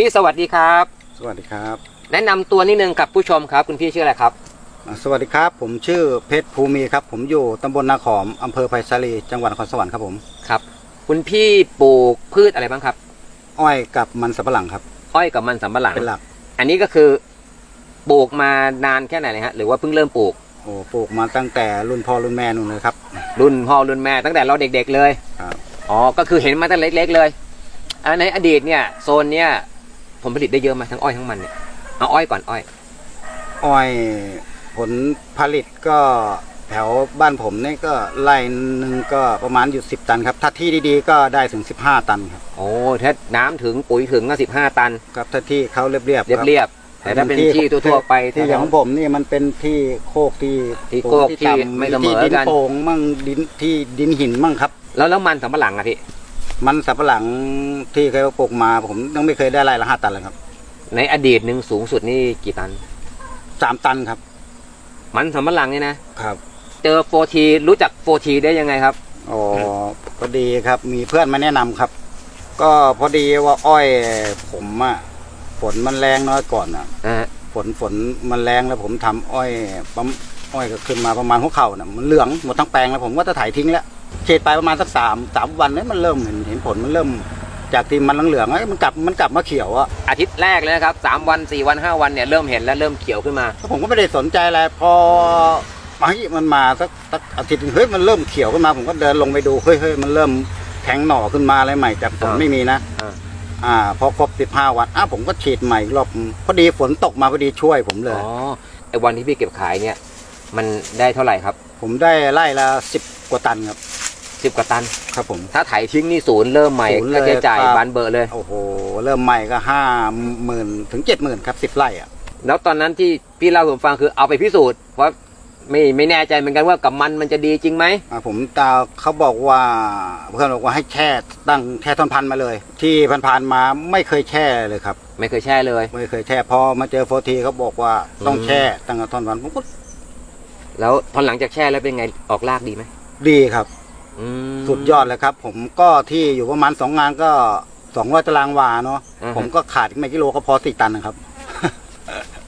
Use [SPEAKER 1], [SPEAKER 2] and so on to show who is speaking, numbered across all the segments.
[SPEAKER 1] พี่สวัสดีครับ
[SPEAKER 2] สวัสดีครับ
[SPEAKER 1] แนะนำตัวนิดนึงกับผู้ชมครับ คุณพี่ชื่ออะไรครับ
[SPEAKER 2] อ่าสวัสดีครับ ผมชื่อเพชรภูมีครับ ผมอยู่ตำบลนาขอมอำเภอไผ่สาลีจังหวัดนครสวรรค์ครับผม
[SPEAKER 1] ครับ คุณพี่ปลูกพืชอะไรบ้างครับ
[SPEAKER 2] อ้อยกับมันสับปะหลังครับ
[SPEAKER 1] อ้อยกับมันสำปะหลัง
[SPEAKER 2] เป็นหลัก
[SPEAKER 1] อันนี้ก็คือปลูกมานานแค่ไหนเลยฮะหรือว่าเพิ่งเริ่มปลูก
[SPEAKER 2] โอ้ปลูกมาตั้งแต่รุ่นพ่อรุ่นแม่นู่นเลยครับ
[SPEAKER 1] รุ่นพ่อรุ่นแม่ตั้งแต่เราเด็กๆเลย
[SPEAKER 2] ครับ
[SPEAKER 1] อ๋อ ก็คือเห็นมาตั้งแต่เล็กๆเลยอันในอดีตเนี่ยโซนเนี่ย ผลผลิตได้เยอะไหมาทั้งอ้อยทั้งมันเนี่ยเอาอ้อยก่อนอ้อย
[SPEAKER 2] อ้อยผลผลิตก็แถวบ้านผมนี่ก็ไร่หนึ่งก็ประมาณอยู่สิบตันครับ ถ้าที่ดีๆก็ได้ถึงสิบห้าตันครับ
[SPEAKER 1] โอ้ถ้าน้ำถึงปุ๋ยถึงก็สิบห้าตัน
[SPEAKER 2] ครับถ้าที่เขาเรียบๆ
[SPEAKER 1] เรียบ
[SPEAKER 2] ค
[SPEAKER 1] เรียบๆแต่ถ้าเป็นที่ทั่วๆไป
[SPEAKER 2] ที่อย่างของผมนี่มันเป็นที่โคกที่
[SPEAKER 1] ที่โคกที่
[SPEAKER 2] ต่ำ
[SPEAKER 1] ไม่เสมอ
[SPEAKER 2] ที่ดิน
[SPEAKER 1] กัน
[SPEAKER 2] โป่งมั่งดินที่ดินหินมั่งครับ
[SPEAKER 1] แล้วแล้วมันสำปะหลังอะพี่
[SPEAKER 2] มันสับปะหลังที่เคยปลูกมาผมยังไม่เคยได้ไร่ละห้าตันเลยครับ
[SPEAKER 1] ในอดีตหนึ่งสูงสุดนี่กี่ตัน
[SPEAKER 2] สามตันครับ
[SPEAKER 1] มันสำปะหลังเนี่ยนะ ครับเจอโฟทีรู้จักโฟทีได้ยังไงครับ
[SPEAKER 2] อ๋อพอดีครับ มีเพื่อนมาแนะนำครับ ก็พอดีว่าอ้อยผมอะฝนมันแรงน้อยก่อนอะ
[SPEAKER 1] นะฮะ
[SPEAKER 2] ฝนฝนมันแรงแล้วผมทำอ้อยปั๊มอ้อยก็ขึ้นมาประมาณหัวเข่าน่ะมันเหลืองหมดทั้งแปลงแล้วผมก็จะถ่ายทิ้งแล้วเฉดไปประมาณสักสามสามวันนี้มันเริ่มเห็นเห็นผลมันเริ่ม จากที่มันเหลืองๆเอ้ยมันกลับมันกลับมาเขียวอะ
[SPEAKER 1] อาทิตย์แรกเลยนะครับสามวันสี่วันห้าวันเนี่ยเริ่มเห็นแล้วเริ่มเขียวขึ้นมา
[SPEAKER 2] ผมก็ไม่ได้สนใจอะไรพอเฮ้ยมันมาสักสักอาทิตย์หนึ่งเฮ้ยมันเริ่มเขียวขึ้นมา ผมก็เดินลงไปดูเฮ้ยเฮ้ยมันเริ่มแข็งหน่อขึ้นมาอะไรใหม่จากฝน
[SPEAKER 1] อ่า
[SPEAKER 2] ไม่มีนะ
[SPEAKER 1] อ่า
[SPEAKER 2] อ่า พอครบสิบห้าวันอ้าวผมก็ฉีดใหม่อีกรอบพอดีฝนตกมาพอดีช่วยผมเลย
[SPEAKER 1] อ๋อไอ้วันที่พี่เก็บขายเนี่ย มันได้เท่าไหร่ครับ
[SPEAKER 2] ผมได้ไล่ละสิบกว่าตันครับ
[SPEAKER 1] สิบกว่าตัน
[SPEAKER 2] ครับผม
[SPEAKER 1] ถ้าไถทิ้งนี่ศูนย์เริ่มใหม่
[SPEAKER 2] ศูนย์เลย
[SPEAKER 1] ค่าใช้จ่าย
[SPEAKER 2] ครับ
[SPEAKER 1] บานเบอร์เลย
[SPEAKER 2] โอ้โห เริ่มใหม่ก็ห้าหมื่นถึงเจ็ดหมื่นครับสิบไร่อะ
[SPEAKER 1] แล้วตอนนั้นที่พี่เล่าให้ผมฟังคือเอาไปพิสูจน์เพราะไม่ไม่แน่ใจเหมือนกันว่ากับมันมันจะดีจริงไหม
[SPEAKER 2] อ่าผมตาเขาบอกว่าเพื่อนบอกว่าให้แช่ตั้งแช่ต้นพันธุ์มาเลย ที่ผ่านๆมาไม่เคยแช่เลยครับ
[SPEAKER 1] ไม่เคยแช่เลย
[SPEAKER 2] ไม่เคยแช่พอมาเจอโฟทีเขาบอกว่าต้องแช่ตั้งแต่ตอนวันผมก็
[SPEAKER 1] แล้วพอหลังจากแช่แล้วเป็นไงออกรากดีไหม
[SPEAKER 2] ดีครับ
[SPEAKER 1] อืม
[SPEAKER 2] สุดยอดเลยครับ ผมก็ที่อยู่ประมาณสองงานก็สองร้อยตารางวาเนาะ
[SPEAKER 1] อ่าฮะ
[SPEAKER 2] ผมก็ขาดอีกไม่กิโลก็พอสี่ตันนะครับ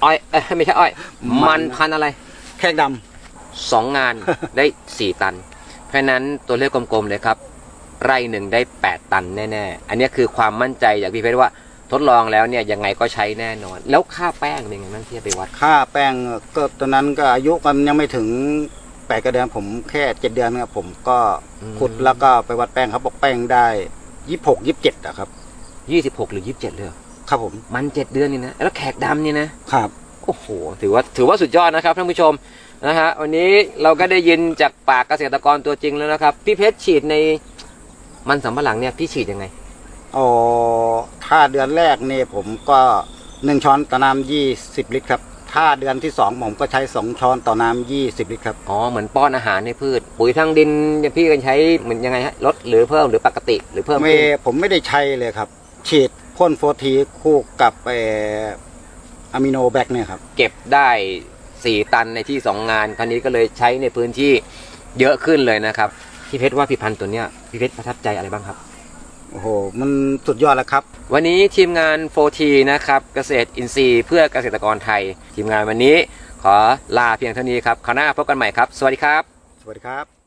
[SPEAKER 1] อ้อยเอ้ยไม่ใช่อ้อย
[SPEAKER 2] มั
[SPEAKER 1] มันนพันธุ์อะไร
[SPEAKER 2] แค่ด
[SPEAKER 1] สองงาน ได้สี่ตัน เพราะฉะนั้นตัวเลขกลมๆเลยครับ ไร่หนึ่งได้แปดตันแน่ๆ อันนี้คือความมั่นใจจากพี่เพชรว่าทดลองแล้วเนี่ยยังไงก็ใช้แน่นอน แล้วค่าแป้งเป็นไงบ้างที่จะไปวัดำ
[SPEAKER 2] ค่าแป้งก็ตอนนั้นก็อายุกันยังไม่ถึงแปดกระเดือนผมแค่เจ็ดเดือนครับผมก็
[SPEAKER 1] อืม
[SPEAKER 2] ขุดแล้วก็ไปวัดแป้งเขาบอกแป้งได้ยี่หกยี่เจ็ดอะครับ
[SPEAKER 1] ยี่สิบหกหรือยี่สิบเจ็ดเลยเหรอ
[SPEAKER 2] ครับผม
[SPEAKER 1] มันเจ็ดเดือนนี่นะแล้วแขกดำนี่นะ
[SPEAKER 2] ครับ
[SPEAKER 1] โอ้โหถือว่าถือว่าสุดยอดนะครับท่านผู้ชมนะฮะวันนี้เราก็ได้ยินจากปากเกษตรกรตัวจริงแล้วนะครับ พี่เพชรฉีดในมันสำปะหลังเนี่ยพี่ฉีดยังไง
[SPEAKER 2] อ๋อถ้าเดือนแรกนี่ผมก็หนึ่งช้อนต่อน้ำยี่สิบลิตรครับ ถ้าเดือนที่สองผมก็ใช้สองช้อนต่อน้ำยี่สิบลิตรครับ
[SPEAKER 1] อ๋อเหมือนป้อนอาหารให้พืช ปุ๋ยทางดินเนี่ยพี่กันใช้เหมือนยังไงฮะลดหรือเพิ่มหรือปกติหรือเพิ่ม
[SPEAKER 2] ไม่
[SPEAKER 1] ขึ้น
[SPEAKER 2] ผมไม่ได้ใช้เลยครับ ฉีดพ่นโฟทีคู่กับเอ่ออะมิโนแบคเนี่ยครับ
[SPEAKER 1] เก็บได้สี่ตันในที่สองงานคราวนี้ก็เลยใช้ในพื้นที่เยอะขึ้นเลยนะครับพี่เพชรว่าพี่พันธุ์ตัวเนี้ยพี่เพชรประทับใจอะไรบ้างครับ
[SPEAKER 2] โอ้โห มันสุดยอดแล้วครับ
[SPEAKER 1] วันนี้ทีมงาน 4T นะครับเกษตรอินทรีย์เพื่อเกษตรกรไทย ทีมงานวันนี้ขอลาเพียงเท่านี้ครับคราวหน้าพบกันใหม่ครับ สวัสดีครับ
[SPEAKER 2] สวัสดีครับ